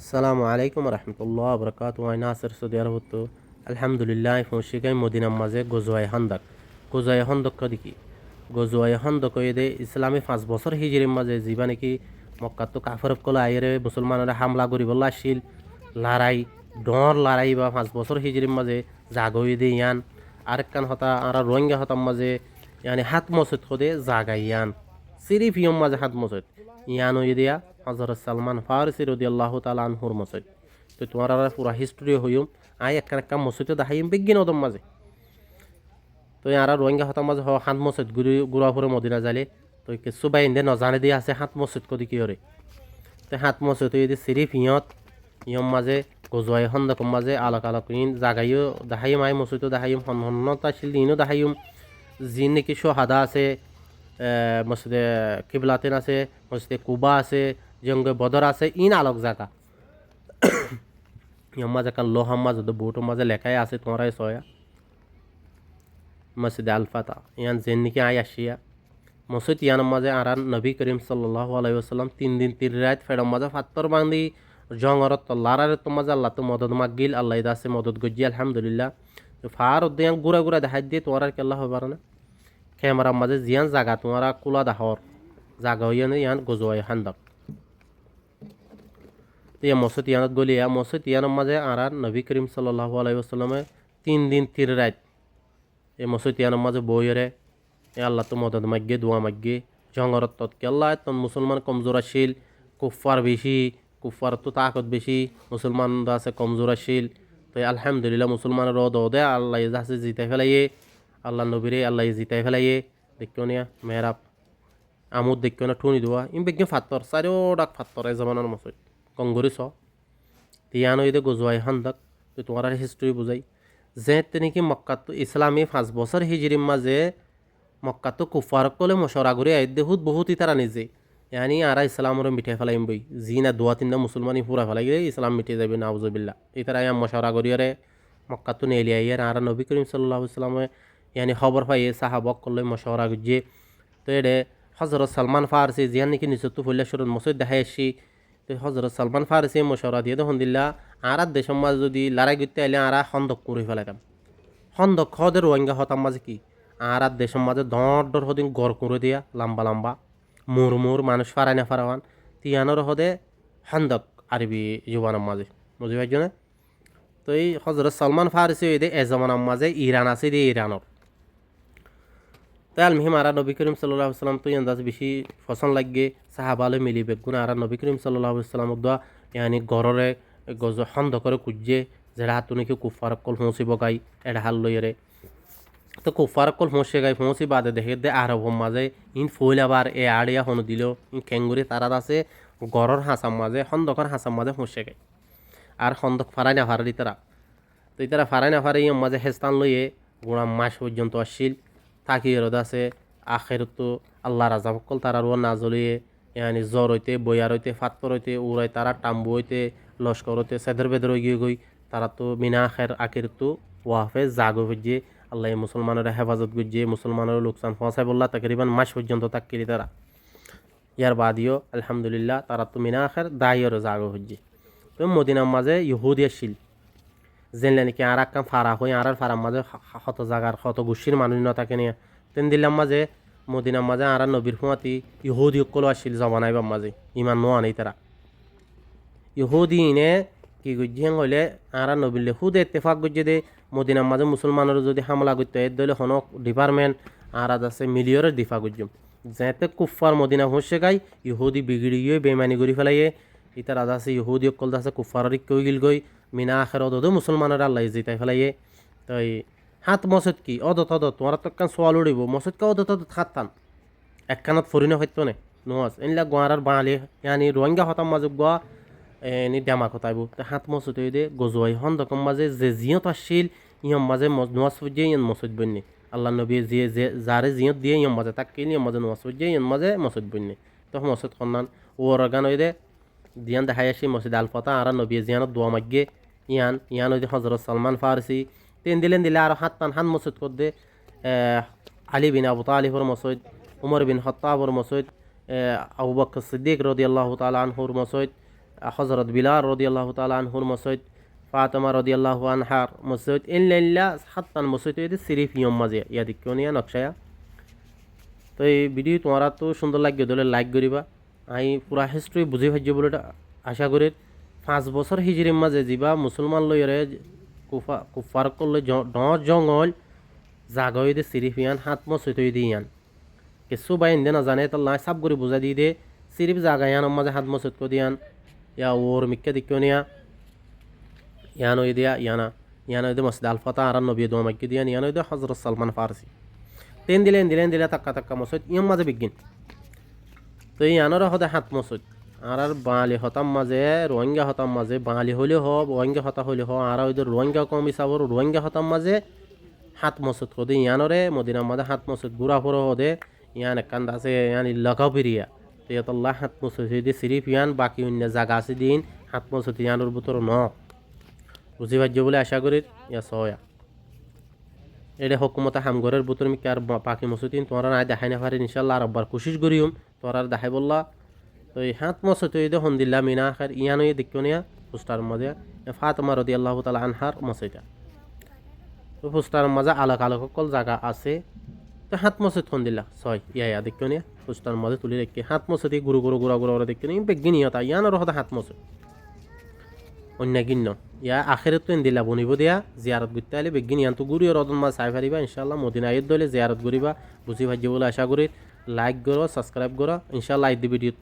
আসসালামু আলাইকুম রহমতুল্লাহ বরকাত ওয়াই নাসির সৌদি আরব তো আলহামদুলিল্লাহ, ফৌশিকাই মদিনার মাঝে গজুয়াই হন্দক। গজুয়াই হন্দক দেখি? গজুয়াই হন্দক দে, ইসলামী পাঁচ বছর হিজিরির মাঝে যিবা নাকি মক্কাত তো কাফর কলে আইরে মুসলমানরা হামলা করিবলে আসছিল লড়াই, ডর লড়াই বা পাঁচ বছর হিজিরির মাঝে জাগই দে ইয়ান। আরেকখান হতা, আর রোহিঙ্গা হতার মাঝে ইয়ানি হাত মসজিদ খোদে জাগাই ইয়ান। সিরিফ ইয়ম মাঝে হাত মসজিদ। ইয়ান দিয়া হজরত সালমান ফারসি রদি আল্লাহ তালা আনহুর মসজিদ তো তোমার আর পুরা হিস্ট্রি হইম আই একখান একটা মসজিদে দেখাইম বিজ্ঞান ওদম মাঝে। তো আর রোহিঙ্গা হতার মাঝে হ হাত মসজিদ গুড়ি গুড়াপুরে মদিনা যালে তো কিছু বাইন্দে নজানে দিয়ে আছে হাত মসজিদ কদি কি হরে। তো হাত মসজিদ যদি সিরিফ ইয়ত, ইয়ম মাঝে গজুয়াই হন্দকম মাঝে আলোক আলোক ইন জাগাইও দেখাইম আই মসজিদও দেখাইম হন্নতা শিল দিনও দেখাইম যি নাকি সোহাদা আছে মসজিদে কিবলাতিন আছে, মসজিদে কুবা আছে জঙ্গে বদর আছে, ইন আলোক জায়গা ইয়ম মাঝে কান লোহাম মাঝে তো বুটোর মাঝে লেখাই আছে, তোমারাই সয়া মসজিদে আলফাতা, ইয়ান জেন নাকি আই আসিয়া। মসজিদ ইয়ান মাঝে আরান নবী করিম সাল্লাহ আলাইসাল্লাম তিন দিন তিন রাত ফেরম মাঝে ফাত্তর বান্ধি জঙ্গরত লারারে তো মাঝে আল্লাহ তো মদত মাগিল, আল্লাহ দাসে মদত গজি আলহামদুলিল্লাহ। ফার উদ্দিয়ান গুড়া গুড়া দেখাই দিয়ে তোমার আর কেল্লা হবার না। ক্যামেরার মাঝে জিয়ান জাগা, তোমারা কুলা দাহর। জাগা হইয়া ইয়ান গজুয়াই হান্দক ইয়া মসজিদ ইয়ানত গলি ইয়া মসজিদ ইয়ানোর মাঝে আর নবী করিম সাল্লাহ আলাইসাল্লামে তিন দিন তিন রাত এই মসজিদ ইয়ানোর মাঝে বইরে এ আল্লাহ তো মদত মাগ্যে দোয়া মাগ্যে জঙ্গরত তৎকে আল্লাহ তন মুসলমান কমজোর আসিল কুফার বেশি কুফার তো তাকত বেশি মুসলমান আছে কমজোর আসিল তো আলহামদুলিল্লাহ মুসলমানের রদ দে, আল্লাহ আছে জিতাই ফেলাইয়ে। আল্লাহ নবীরে আল্লাহ জিতাই ফেলাইয়ে। দেখিও নিয়া মেহরাব আমুদ না ঠুনি দোয়া ইম বেগে ফাত্তর চারিও ডাক ফাত্তর এই জমানার মসজিদ কংগরি চ তিয়ানো এদে গজুয়াই হান্দাক তো তোমার হিস্ট্রি বুঝাই যে তেনেকি মক্কাত ইসলামী পাঁচ বছর হিজিরির মাঝে মক্কাতো কুফারক কলে মশরা করে আই দেহুত বহুত ইতারা নিজে ইয়ানি আরা ইসলামর মিঠাই ফেলাইম বই যি না দোয়া তিনটা মুসলমানি পুরা ফেলাই গেলে ইসলাম মিটে যাবে নাউজবিল্লা ইতারা ইয়াম মশরা করিয়ারে মক্কাতো নেলি আইয়ার আরা নবী করিম সাল্লাহ ইসলামে ইয়ানি খবর পাইয়ে সাহাবক করলে মশরা গুজিয়ে তো এডে হজরত সালমান ফারসি জিয়ান নাকি নিজত্ব ফুল্লা সুরত মসজিদ দেখাই আসি তো হজরত সালমান ফারসি মশরা দিয়ে তখন দিল্লা, আর আর দেশের মাঝে যদি লড়াই করতে আইলে আরা খন্দক করে ফেলাইতাম খন্দক খদের রোহিঙ্গা হতাম মাঝে কি? আর আর দেশের মাঝে দর দর হদিন গড় করে দিয়া লম্বা লম্বা মুর মুর মানুষ ফারাই না ফারাওয়ান, তিয়ানোর হদে খন্দক আরবি জুবানের মাঝে। বুঝি পাইছ না? তো এই হজরত সালমান ফারসি ওই দে এজমানের মাঝে ইরান আছে দিয়ে ইরানোর। তাই আলমিহিম আরা নবী করিম সাল্লাহ সাল্লাম তুই আন্দাজ বেশি ফসন লাগে সাহাবালে মিলি বেগুন আরা নবী করিম সাল্লাহ সাল্লাম দোয়া, ইয়ানি গড়রে গজ খন্দ করে কুজে যেটা হাত নাকি কুফার কল ফৌঁসি বগাই এটা লইরে তো কুফার কল ফৌঁসে গাই ফৌঁসি বাদে দেখে দে আরব মাঝে ইন ফুল আবার এ আড়িয়া হনু দিল, ইন খেঙ্গুরি তারাত আছে গড়র হাঁচার মাঝে খন্দকর হাঁচার মাঝে ফৌঁসে গাই। আর খন্দক ফারাই না ফারারি তারা। তো তারা ফারাই না ফারাই মাঝে হেস্তান লইয়ে, গোড়া মাস পর্যন্ত আসছিল থাকি এরদ আছে আখের তো আল্লাহ রাজা সকল তারা রুয়া না জ্বলিয়ে ইয়ানি জ্বর হইতে বয়ার হইতে ফাত্তর হইতে উড়াই তারা টাম্বু হইতে লস্কর হইতে সেদের বেদর গিয়ে গই তারা তো মিনা আখের আখের তো ওয়াফে জাগো হইয়ে আল্লাহ মুসলমানের হেফাজত গুজিয়ে মুসলমানের লোকসান ফসাই বললা তাকরিবান মাস পর্যন্ত তাকিরি তারা ইয়ার বাদিও আলহামদুলিল্লাহ তারা তো মিনা আখের দায়র জাগো হইয়ে তো মদিনার মাঝে ইহুদি আসছিল জেনলে নাকি আর এক ফারা হই আর ফারার মাঝে শত জাগার শত গোষ্ঠীর মানুষ ন থাকে নিয়ে তেন দিলাম মাঝে মদিনার মাঝে আর নবীর ফুমাতি ইহুদি সকলো আসছিল জমানাইবার মাঝে। ইমান নোয়া নেই তারা। ইহুদি ইনে কি গুজিয়ে হইলে আর নবীলে খুদ এতেফাক গুজিয়ে দে মদিনার মাঝে মুসলমানের যদি হামলা করতে এর দলে হনক ডিপার্টমেন্ট আর আছে মিলিয়রের দিফা গুজিম যেতে কুফার মদিনা হুঁসে গাই, ইহুদি বিগড়ি গিয়ে বেমানি করে ফেলাইয়ে ইতার আজ আছে ইহুদি অকল আছে কুফারের কই গিল গই মিনা আখের অদ মুসলমানের আল্লাহ জিতাই ফেলাইয়ে। তাই হাত মসজিদ কি? অদ তদ তোমার তো একখান সোয়াল উড়িব মসজিদ কা অদ তদ খাতান একখানত ফরিনে হইতো নে? নোয়াজ এনলা গোয়ারার বাঙালি, ইয়ানি রোহিঙ্গা হতাম মাজুক গোয়া এনি ডেমা কথাইব হাত মসজিদ হই দে গজুয়াই হন দকম মাঝে যে জিয়ত আসছিল ইয়ম মাঝে নোয়াজ ফুজিয়ে ইয়ন মসজিদ বন্যে। আল্লাহ নবী যে যে যারে জিয়ত দিয়ে ইয়ম মাঝে তাক কিল ইয়ম মাঝে নোয়াজ ফুজিয়ে ইয়ন মাঝে মসজিদ বন্যে। তখন মসজিদ খন্নান ওর গান হই দে, দিয়ান দেখাই আসি মসজিদ আলফতা আর নবী জিয়ানত দোয়া মাগ্যে ইয়ান ইয়ান ওই হজরত সালমান ফারসি তেন দিলেন দিলে আর হাত পান হান মসজিদ কর দে আলী বিন আবু তালিফর মসজিদ উমর বিন হত্তাবর মসজিদ আবু বকর সিদ্দিক রদি আল্লাহ তালা আনহুর মসজিদ হজরত বিলাল রদি আল্লাহ তালা আনহুর মসজিদ ফাতেমা রদি আল্লাহ আনহার মসজিদ ইল্লা সাতটান মসজিদ এদি সিরিফ ইয়ম মাঝে ইয়া দেখিও নিয়া নকশায়া তো এই ভিডিও তোমার তো সুন্দর লাগবে দলে লাইক করিবা আমি পুরা হিস্ট্রি বুঝি ভাজ্য বলে আশা করি পাঁচ বছর হিজরির মাঝে যিবা মুসলমান লইরে কুফা, কুফার করলে ড জঙ্গল জাগই দে সিরিফিয়ান হাত মসজিদ দিয়ান কিছু বা ইন্দে না জানে তো লাই সাব করে বুঝা দিয়ে দে সিরিফ জাগায়ান মাঝে হাত মসজিদ কো দিয়ান ইয়া ওর মিক্কা দিকিও নিয়া। ইয়ানো দিয়া, ইয়ানা। ইয়ানো ইদে মসজিদ আল ফাতা আর নবী দোয়া মাক্কি দিয়ান ইয়ানো ইদে হজরত সালমান ফারসি তেন দিলেন দিলেন দিলে তাক্কা তাক্কা মসজিদ ইয়াম মাঝে বিজ্ঞান তো ইয়ানোর হদে হাত মসজিদ আর আর বাঙালি হতাম মাঝে, রোহিঙ্গা হতাম মাঝে বাঙালি হলে হ রোহিঙ্গা হতা হলে হ আর ওইদের রোহিঙ্গা কম হিসাবর রোহিঙ্গা হতাম মাঝে, হাত মসজিদ কদে ইয়ানরে মদিনার মাঝে হাত মসজিদ গুড়া ফরো হদে ইয়ান একান আছে ইয়ান ইল্লাকাও পিরিয়া তো ইয়াতল্লাহ, হাত মসজিদ হইতে সিরিফ ইয়ান, বাকি অন্য জায়গা আছে দিন, হাত মসজিদ ইয়ানোর ভিতর ন। বুঝি পারছ বলে আশা করি, ইয়া সয়া। এটা হকুমতে হামগরের ভিতর মিকে আর বাকি মসজিদ তোমরা নাই দেখাই না পারে, ইনশাল্লাহ আর একবার কোশিশ করিম। তোরা দেখাই বললা তো এই হাত মসজিদ হইতে হন্দিল্লা মিনা আখার ইয়ানো দেখিও নিয়া পোস্টার মাঝে ফাতেমা রদি আল্লাহ তালা আনহার মসজিদা। তো পোস্টার মাঝে আলোক আলোক সকল জায়গা আছে। তো হাত মসজিদ ফোন দিলা ছয়, ইয়া ইয়া নিয়া পোস্টার মাঝে তুলি রেখে হাত মসজিদ গুরু গুরু গুড়া গুড়া দেখি নি বেগিন ইয়তা ইয়ান আর হতা হাত মসজিদ। অন্য গিন্ন, ইয়া আখেরে তো দিলা বনিব দিয়া, জিয়ারত করতে আলে বেগিন ইয়ান তো গুরু রদন মা চাই পারিবা ইনশাল্লাহ মদিনা আইত দলে জিয়ারত করিবা। বুঝি ভাজ্য বলে আশা করি লাইক করো সাবস্ক্রাইব করো। ইনশাল্লাহ আইত ভিডিও